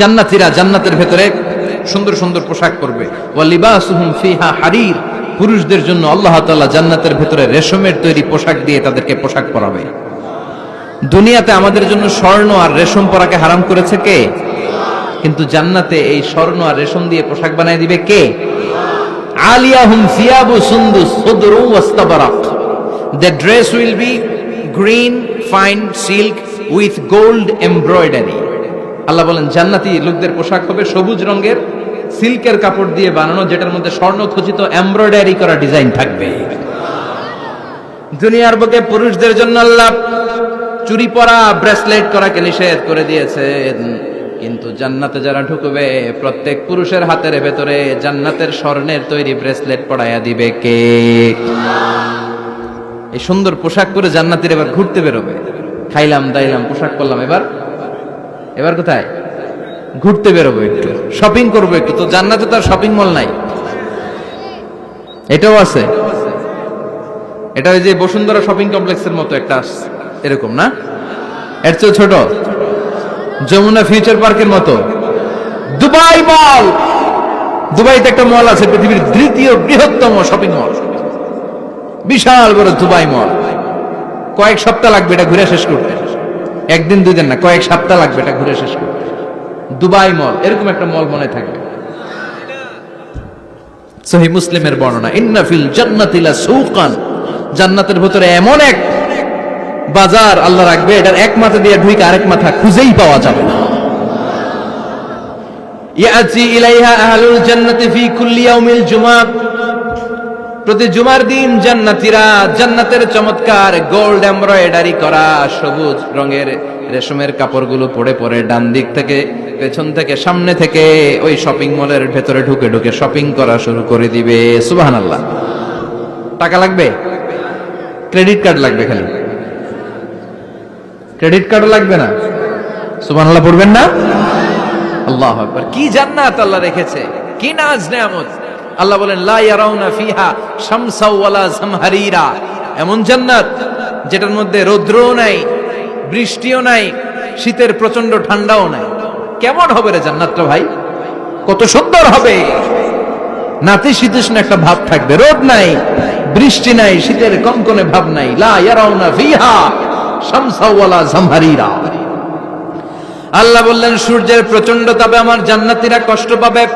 জান্নাতীরা জান্নাতের ভেতরে সুন্দর সুন্দর পোশাক ওয়া ফিহা হারির। পুরুষদের জন্য আল্লাহ তাআলা জান্নাতের ভেতরে রেশমের তৈরি পোশাক দিয়ে তাদেরকে পোশাক পরাবে। দুনিয়াতে আমাদের জন্য স্বর্ণ আর রেশম পরাকে হারাম করেছে কে? কিন্তু জান্নাতে এই স্বর্ণ আর রেশম দিয়ে পোশাক বানায় দিবে কে? আলিয়াহুম সিয়াবু the dress will be green fine silk with gold embroidery আল্লাহ বলেন, জান্নাতি লোকদের পোশাক হবে সবুজ রঙের, সিল্কের কাপড় দিয়ে বানানো, যেটার মধ্যে স্বর্ণ খচিত এমব্রয়ডারি করা ডিজাইন থাকবে। দুনিয়ার বুকে পুরুষদের জন্য আল্লাহ চুরি পরা ব্রেসলেট করাকে নিষেধ করে দিয়েছেন। কিন্তু জান্নাতে যারা ঢুকবে, প্রত্যেক পুরুষের হাতের ভেতরে জান্নাতের স্বর্ণের তৈরি ব্রেসলেট পড়াইয়া দিবে কে? এই সুন্দর পোশাক পরে জান্নাতের এবার ঘুরতে বেরোবে। খাইলাম, দাইলাম, পোশাক করলাম এবার এবার কোথায়? ঘুরতে বেরোবো একটু। শপিং করব একটু। তো জান্নাতে তো শপিং মল নাই। এটাও আছে। এটা ওই যে বসুন্ধরা শপিং কমপ্লেক্সের মতো একটা এরকম না? এর চেয়ে ছোট। যমুনা ফিউচার পার্কের মতো। দুবাই মল দুবাইতে একটা মল আছে, পৃথিবীর দ্বিতীয় বৃহত্তম শপিং মল বিশাল বড় দুবাই মল কয়েক সপ্তাহ লাগবে এটা ঘুরে শেষ করতে। একদিন দুই দিন না, কয়েক সপ্তাহ লাগবে এটা ঘুরে শেষ করতে। দুবাই মল, এরকম একটা মল মনে থাকবে সহি মুসলিমের বর্ণনা ইন্নাফিল জান্নাতিলা সৌকান জান্নাতের ভিতরে এমন এক বাজার আল্লাহ রাখবে, এটার এক মাথা দিয়ে ঢুকে আরেক মাথা খুঁজেই পাওয়া যাবে না। ইয়াতি ইলাইহা আহলুল জান্নাতি ফি কুল্লি ইয়াউমিল জুমআ প্রতি জুমার দিন জান্নাতীরা জান্নাতের চমৎকার গোল্ড এমব্রয়ডারি করা, সবুজ রঙের রেশমের কাপড়গুলো পরে পরে ডান দিক থেকে, পেছন থেকে, সামনে থেকে, ওই শপিং মলের ভেতরে ঢুকে ঢুকে শপিং করা শুরু করে দিবে। সুবহানাল্লাহ। টাকা লাগবে? ক্রেডিট কার্ড লাগবে খালি। ক্রেডিট কার্ডও লাগবে না? সুবহানাল্লাহ পড়বেন না? আল্লাহ কি জান্নাত আল্লাহ রেখেছে? কি নাজ নেয়ামত? আল্লাহ বলেন, লা ফিহা শামসা ওয়ালা জামহারিরা। এমন জান্নাত যেটার মধ্যে রৌদ্রও নাই, বৃষ্টিও নাই, শীতের প্রচণ্ড ঠান্ডাও নাই। কেমন হবে রে জান্নাতটা ভাই? কত সুন্দর হবে। নাতি শীতোষ্ণ একটা ভাব থাকবে, রোদ নাই, বৃষ্টি নাই, শীতের কনকনে ভাব নাই। লা ফিহা শামসা ওয়ালা জামহারিরা। আল্লাহ বললেন, সূর্যের প্রচণ্ড তাপে আমার জান্নাতীরা কষ্ট পাবে।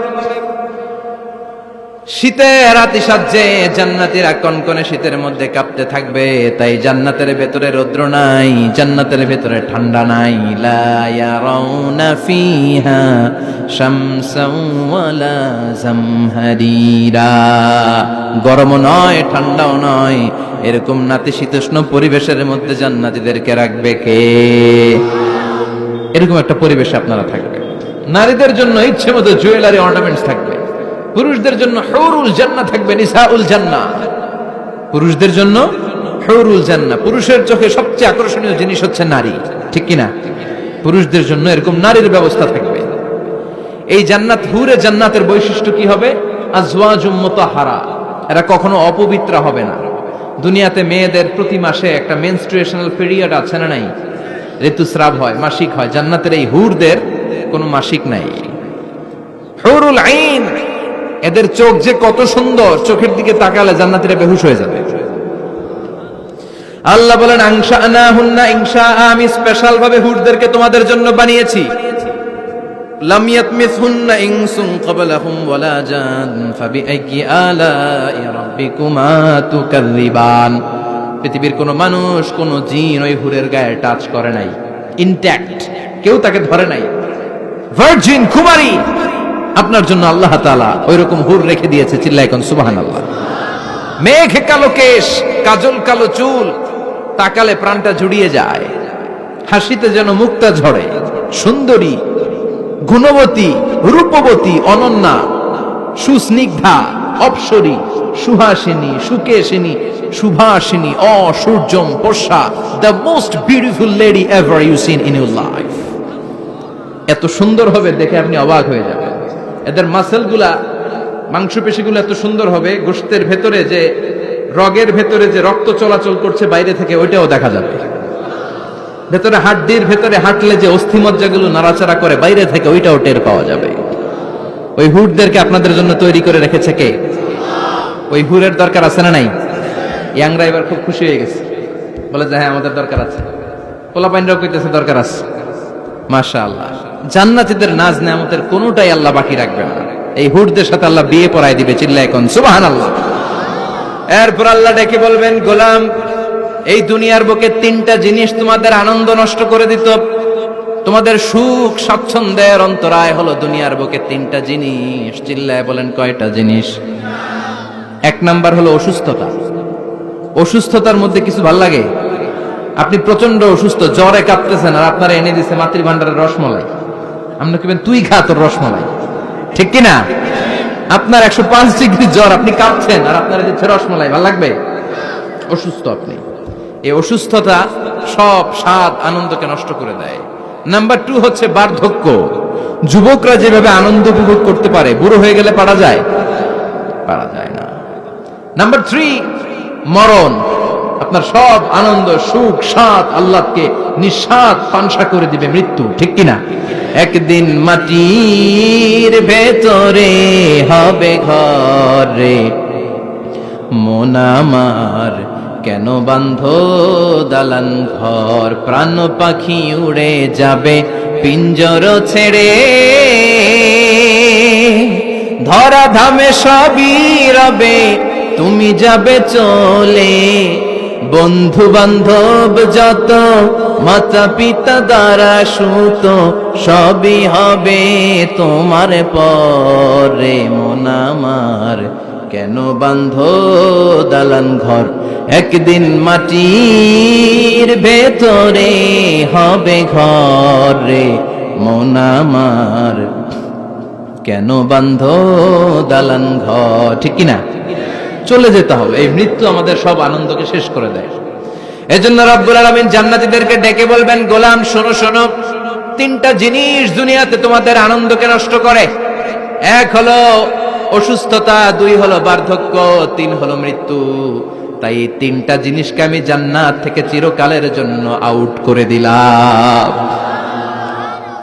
শীতে রাতি সাজ্জে জান্নাতীরা কনকনে শীতের মধ্যে কাঁপতে থাকবে, তাই জান্নাতের ভেতরে রৌদ্র নাই, জান্নাতের ভেতরে ঠান্ডা নাই। লা ইয়ারাউনা ফিহা শামসাও ওয়ালা জামহারিরা। গরম নয়, ঠান্ডাও নয়, এরকম নাতিশীতোষ্ণ পরিবেশের মধ্যে জান্নাতীদেরকে রাখবে কে? এরকম একটা পরিবেশে আপনারা থাকবেন। নারীদের জন্য ইচ্ছে মতো জুয়েলারি, অর্নামেন্টস থাকবে। পুরুষদের জন্য হৌরুল জান্না থাকবে, নিসাউল জান্না পুরুষদের জন্য হৌরুল জান্না পুরুষের চোখে সবচেয়ে আকর্ষণীয় জিনিস হচ্ছে নারী, ঠিক কিনা? পুরুষদের জন্য এরকম নারীর ব্যবস্থা থাকবে। এই জান্নাত, হুরে জান্নাতের বৈশিষ্ট্য কি হবে? মুতাহারা। এরা কখনো অপবিত্র হবে না। দুনিয়াতে মেয়েদের প্রতি মাসে একটা মেনস্ট্রুয়েশনাল পিরিয়ড আছে না নাই? ঋতুস্রাব হয়, মাসিক হয়। জান্নাতের এই হুরদের কোনো মাসিক নাই। হুরুল আইন। এদের চোখ যে কত সুন্দর, চোখের দিকে তাকালে জান্নাতীরা বেহুশ হয়ে যাবে। আল্লাহ বলেন আংশা আনা হুন্না ইংশা, আমি স্পেশাল ভাবে হুরদেরকে তোমাদের জন্য বানিয়েছি। পৃথিবীর কোনো মানুষ, কোনো জিন ওই হুরের গায়ে টাচ করে নাই। ইনট্যাক্ট কেউ তাকে ধরে নাই। ভার্জিন কুমারী। আপনার জন্য আল্লাহ তাআলা ওই রকম হুর রেখে দিয়েছে চিল্লাই কোন সুবহানাল্লাহ। মেঘ কালো কেশ, কাজল কালো চুল, তাকালে প্রাণটা জুড়িয়ে যায়, হাসিতে যেন মুক্তা ঝরে। সুন্দরী, গুণবতী, রূপবতী, অনন্যা, সুস্নিগ্ধা, অপসরী, সুহাসিনী, সুকেশিনী সুভাষিনী অসূর্যম পোষা the most beautiful lady ever you seen in your life এত সুন্দর হবে দেখে আপনি অবাক হয়ে যাবেন। এদের মাসেলগুলা, মাংসপেশিগুলো এত সুন্দর হবে, গোষ্ঠের ভেতরে যে, রগের ভেতরে যে রক্ত চলাচল করছে বাইরে থেকে, ওইটাও দেখা যাবে। ভেতরে হাড্ডির ভেতরে হাঁটলে যে অস্থিমজ্জাগুলো নাড়াচাড়া করে বাইরে থেকে, ওইটাও টের পাওয়া যাবে। ওই হুডদেরকে আপনাদের জন্য তৈরি করে রেখেছে কে? ওই হুরের দরকার আছে না নাই? ইয়াংরা এবার খুব খুশি হয়ে গেছে। বলে যে হ্যাঁ আমাদের দরকার আছে। পোলা পাইনরাও কইতেছে, দরকার আছে। মাশা আল্লাহ জান্নাতীদের নাজ নেয়ামতের কোনোটাই আল্লাহ বাকি রাখবে না। এই হুডদের সাথে আল্লাহ বিয়ে পড়ায় দিবে চিল্লা এখন সুবাহান আল্লাহ এরপর আল্লাহ ডেকে বলবেন, গোলাম, এই দুনিয়ার বুকে তিনটা জিনিস তোমাদের আনন্দ নষ্ট করে দিত। তোমাদের সুখ, স্বাচ্ছন্দ্যের অন্তরায় হলো দুনিয়ার বুকে তিনটা জিনিস। চিল্লায় বলেন, কয়টা জিনিস? এক নাম্বার হলো অসুস্থতা। অসুস্থতার মধ্যে কিছু ভালো লাগে? আপনি প্রচণ্ড অসুস্থ, জ্বরে কাঁপতেছেন আর আপনারা এনে দিছে মাতৃভান্ডারের রসমলাই। আপনি কিবেন তুই খা তোর রসমলাই। ঠিক কি না আপনার একশো পাঁচ ডিগ্রি জ্বর, আপনি কাঁপছেন আর আপনারা দিচ্ছে রসমলাই, ভালো লাগবে? অসুস্থ আপনি। এই অসুস্থতা সব স্বাদ আনন্দকে নষ্ট করে দেয়। নাম্বার টু হচ্ছে বার্ধক্য। যুবকরা যেভাবে আনন্দ উপভোগ করতে পারে, বুড়ো হয়ে গেলে পারা যায়? পারা যায় না। নাম্বার থ্রি, মরণ। আপনার সব আনন্দ, সুখ, স্বাদ আল্লাহকে নিঃস্বাদ পানসা করে দিবে মৃত্যু, ঠিক কিনা একদিন মাটির ভেতরে হবে ঘরে, মন আমার কেন বান্ধ দালান ঘর? প্রাণ পাখি উড়ে যাবে, পিঞ্জর ছেড়ে। ধরা ধামে সবই রবে, তুমি যাবে চলে। বন্ধু বান্ধব যত মাতা পিতা দ্বারা সুত, সবই হবে তোমার পরে। মন আমার কেন বান্ধ দালান ঘর? একদিন মাটির ভেতরে হবে ঘর। মন আমার কেন বান্ধ দালান ঘর? ঠিক কিনা? চলে যেতে হবে। এই মৃত্যু আমাদের সব আনন্দকে শেষ করে দেয়। এজন্য রব্বুল আলামিন জান্নাতীদেরকে ডেকে বলবেন, গোলাম, শোনো শোনো। তিনটা জিনিস দুনিয়াতে তোমাদের আনন্দকে নষ্ট করে। এক হলো অসুস্থতা, দুই হলো বার্ধক্য, তিন হলো মৃত্যু। তাই তিনটা জিনিসকে আমি জান্নাত থেকে চিরকালের জন্য আউট করে দিলাম।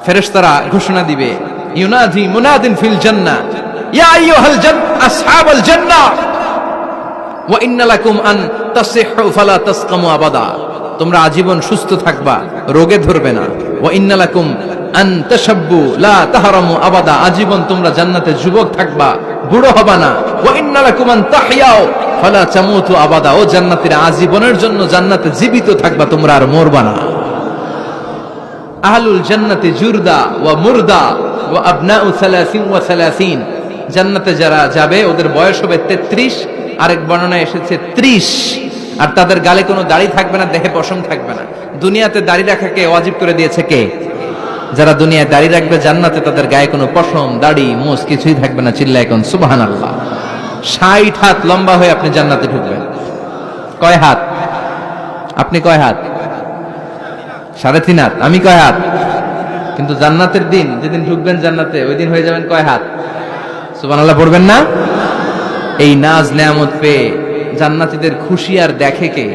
ফেরেশতারা ঘোষণা দিবে ইউনাদি মুনাদিন ফিল জান্নাহ। ইয়া আইয়ুহাল জান, আসহাবাল জান্নাহ। তোমরা আজীবন সুস্থ থাকবা, রোগে ধরবে না। ও জান্নাতীরা, আজীবনের জন্য জান্নাতে জীবিত থাকবা, তোমরা আর জান্নাতে জুরদা মুরদা জান্নাতে যারা যাবে, ওদের বয়স হবে 33 আরেক বর্ণনায় এসেছে 30 আর তাদের গালে কোনো দাড়ি থাকবে না, দেহে পশম থাকবে না। দুনিয়াতে দাড়ি রাখাকে ওয়াজিব করে দিয়েছে কে? যারা দুনিয়ায় দাড়ি রাখবে, জান্নাতে তাদের গায়ে কোনো পশম, দাড়ি মোস কিছুই থাকবে না চিল্লা এখন সুবহানাল্লাহ। 60 হাত লম্বা হয়ে আপনি জান্নাতে ঢুকবেন। কয় হাত? আপনি কয় হাত? সাড়ে তিন হাত। আমি কয় হাত? কিন্তু জান্নাতের দিন, যেদিন ঢুকবেন জান্নাতে, ওই দিন হয়ে যাবেন কয় হাত? সুবান আল্লাহ পড়বেন না? এই নাজ নেয়ামত পেয়ে জান্নাতীদের খুশি আর দেখে কে?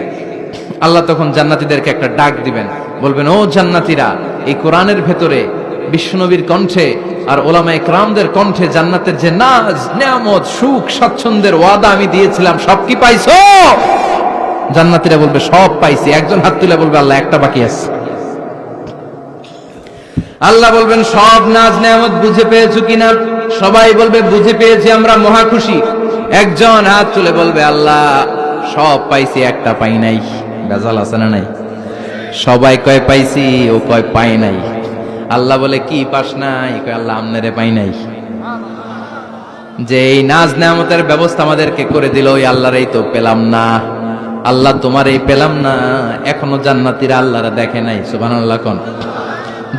আল্লাহ তখন জান্নাতীদেরকে একটা ডাক দিবেন। বলবেন, ও জান্নাতীরা, এই কোরআনের ভেতরে বিশ্বনবীর কণ্ঠে আর ওলামায়ে ক্রামদের কণ্ঠে জান্নাতের যে নাজ, নেয়ামত, সুখ, স্বাচ্ছন্দ্যের ওয়াদা আমি দিয়েছিলাম, সব কি পাইছো? জান্নাতীরা বলবে, সব পাইছি। একজন হাত তুলে বলবে, আল্লাহ, একটা বাকি আছে। আল্লাহ বলবেন, সব নাজ নেয়ামত বুঝে পেয়েছ কিনা? সবাই বলবে, বুঝে পেয়েছি, আমরা মহা খুশি। একজন হাত তুলে বলবে, আল্লাহ, সব পাইছি, একটা পাই নাই। বেজাল আছে না নাই? সবাই কয়, পাইছি, ও কয় পাই নাই। আল্লাহ বলে, কি পাস নাই? কয়, আল্লাহ, আমনেরে পাই নাই। যে এই নাজ নেয়ামতের ব্যবস্থা আমাদেরকে করে দিল, ওই আল্লাহর এই তো পেলাম না। আল্লাহ তোমার এই পেলাম না। এখনও জান্নাতিরা আল্লাহরা দেখে নাই, সুবহানাল্লাহ কোন।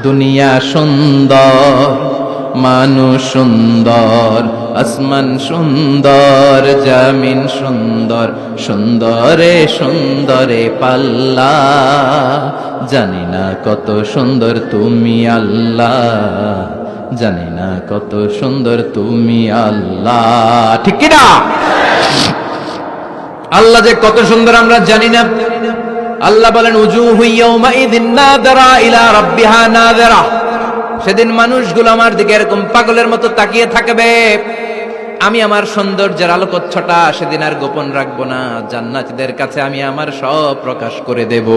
দুনিয়া সুন্দর। মানুষ সুন্দর, আসমান সুন্দর, জামিন সুন্দর, সুন্দরে সুন্দরে পাল্লা। জানি না কত সুন্দর তুমি আল্লাহ, জানি না কত সুন্দর তুমি আল্লাহ। ঠিক কিনা? আল্লাহ যে কত সুন্দর আমরা জানি না। আল্লাহ বলেন ইয়াউমাইযিন নাযরা ইলা রাব্বিহা নাযরা। সেদিন মানুষগুলো আমার দিকে এরকম পাগলের মতো তাকিয়ে থাকবে। আমি আমার সৌন্দর্যের আলোকচ্ছটা সেদিন আর গোপন রাখব না। জান্নাতীদের কাছে আমি আমার সব প্রকাশ করে দেব।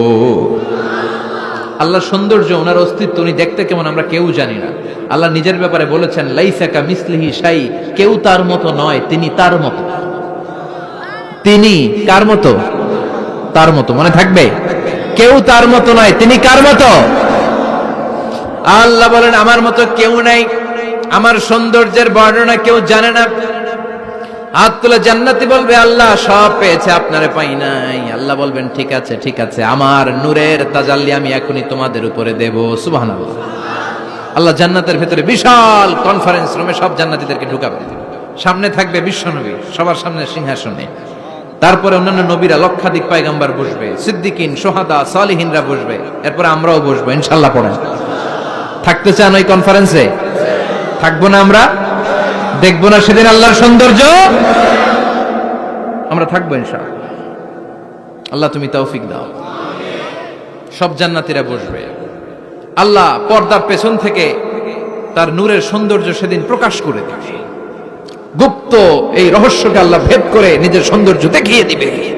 আল্লাহর সৌন্দর্য, ওনার অস্তিত্ব উনি দেখতে কেমন আমরা কেউ জানি না। আল্লাহ নিজের ব্যাপারে বলেছেন, লাইসাকা মিসলিহি শাই, কেউ তার মতো নয়, তিনি তার মতো। তিনি কার মতো? তার মতো। মনে থাকবে? কেউ তার মতো নয়, তিনি কার মতো? আল্লাহ বলেন, আমার মতো কেউ নাই। আমার সৌন্দর্যের বর্ণনা কেউ জানে না। হাত তুলে জান্নাতি বলবে, আল্লাহ, সব পেয়েছে, আপনারে পাই নাই। আল্লাহ বলবেন, ঠিক আছে ঠিক আছে, আমার নূরের তাজাল্লি আমি এখনই তোমাদের উপরে দেব। সুবহানাল্লাহ। আল্লাহ জান্নাতের ভেতরে বিশাল কনফারেন্স রুমে সব জান্নাতীদেরকে ঢুকাবেন সামনে থাকবে বিশ্বনবী সবার সামনে সিংহাসনে। তারপরে অন্যান্য নবীরা লক্ষাধিক পায়গাম্বার বসবে, সিদ্দিকিন, সোহাদা, সালিহিনরা বসবে। এরপরে আমরাও বসবো, ইনশাল্লাহ পড়েন থাকতে চান ওই কনফারেন্সে থাকব না আমরা? দেখব না সেদিন আল্লাহর সৌন্দর্য? আমরা থাকব ইনশাআল্লাহ। আল্লাহ তুমি তৌফিক দাও। সব জান্নাতিরা বসবে। আল্লাহ পর্দার পেছন থেকে তার নূরের সৌন্দর্য সেদিন প্রকাশ করে দেবে। গুপ্ত এই রহস্যকে আল্লাহ ভেদ করে নিজের সৌন্দর্য দেখিয়ে দিবে।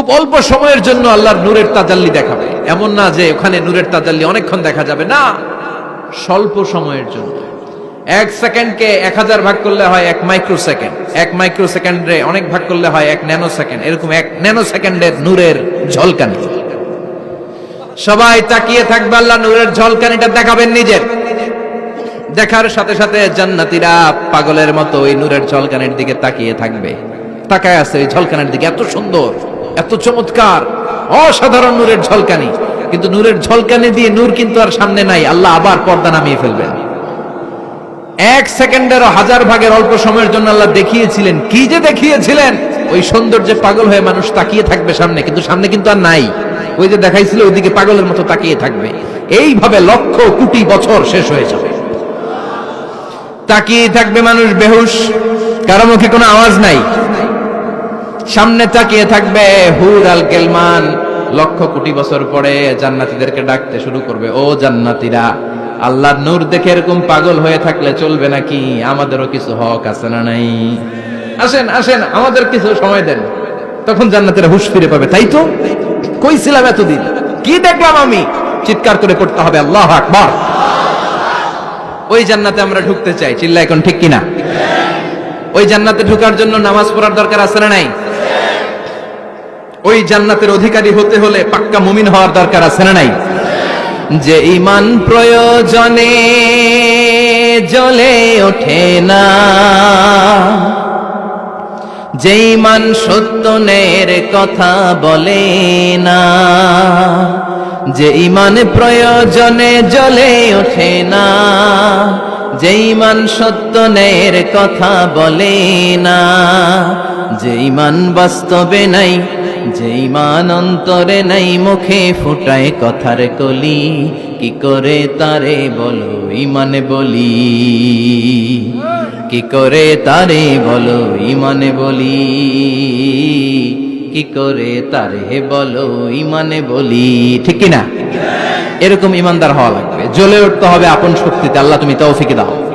খুব অল্প সময়ের জন্য আল্লাহর নূরের তাজাল্লি দেখাবে। এমন না যে ওখানে নূরের তাজাল্লি অনেকক্ষণ দেখা যাবে। না, স্বল্প সময়ের জন্য। এক সেকেন্ডকে এক হাজার ভাগ করলে হয় এক মাইক্রো সেকেন্ড এক মাইক্রো সেকেন্ডে অনেক ভাগ করলে হয় এক ন্যানো সেকেন্ড এরকম এক ন্যানো সেকেন্ডের নূরের ঝলকানি। সবাই তাকিয়ে থাকবে আল্লাহ নূরের ঝলকানিটা দেখাবেন নিজের। দেখার সাথে সাথে জান্নাতীরা পাগলের মতো ওই নূরের ঝলকানির দিকে তাকিয়ে থাকবে। তাকায় আছে ওই ঝলকানির দিকে। এত সুন্দর। এত চমৎকার, অসাধারণ নূরের ঝলকানি। কিন্তু নূরের ঝলকানি দিয়ে নূর কিন্তু আর সামনে নাই, আল্লাহ আবার পর্দা নামিয়ে ফেলবেন। এক সেকেন্ডেরও হাজার ভাগের অল্প সময়ের জন্য আল্লাহ দেখিয়েছিলেন। কি যে দেখিয়েছিলেন? ওই সৌন্দর্যে পাগল হয়ে মানুষ তাকিয়ে থাকবে সামনে, কিন্তু সামনে কিন্তু আর নাই। ওই যে দেখাইছিল, ওইদিকে পাগলের মতো তাকিয়ে থাকবে। এইভাবে লক্ষ কোটি বছর শেষ হয়ে যাবে। তাকিয়ে থাকবে মানুষ বেহুশ, কারও মুখে কোনো আওয়াজ নাই। সামনে তাকিয়ে থাকবে হুর আল কেলমান। লক্ষ কোটি বছর পরে জান্নাতীদেরকে ডাকতে শুরু করবে, ও জান্নাতীরা, আল্লাহর নূর দেখে এরকম পাগল হয়ে থাকলে চলবে নাকি? আমাদেরও কিছু হক আছে না নাই? আসেন আসেন, আমাদের কিছু সময় দেন। তখন জান্নাতীরা হুশ ফিরে পাবে, তাই তো? কই ছিলাম এতদিন? কি দেখলাম আমি? চিৎকার করে পড়তে হবে, আল্লাহ আকবার! ওই জান্নাতে আমরা ঢুকতে চাই চিল্লা এখন ঠিক কিনা? ওই জান্নাতে ঢুকার জন্য নামাজ পড়ার দরকার আছে না নাই? ওই জান্নাতের অধিকারী হতে হলে পাক্কা মুমিন হওয়ার দরকার আছে না নাই? যে ইমান প্রয়োজনে জ্বলে ওঠে না। যে ইমান সত্যনের কথা বলে না। যে ইমান প্রয়োজনে জ্বলে ওঠে না, যে ইমান সত্য সত্যনের কথা বলে না, যে ইমান বাস্তবে নাই, যে ইমান অন্তরে নাই, মুখে ফুটায় কথার কলি, কি করে তারে বলো ইমানে বলি? কি করে তারে বলো ইমানে বলি? কি করে তারে বলো, ইমানে বলি, ঠিক কিনা? এরকম ইমানদার হওয়া লাগবে। জ্বলে উঠতে হবে আপন শক্তিতে। আল্লাহ তুমি তাও তৌফিকে দাও।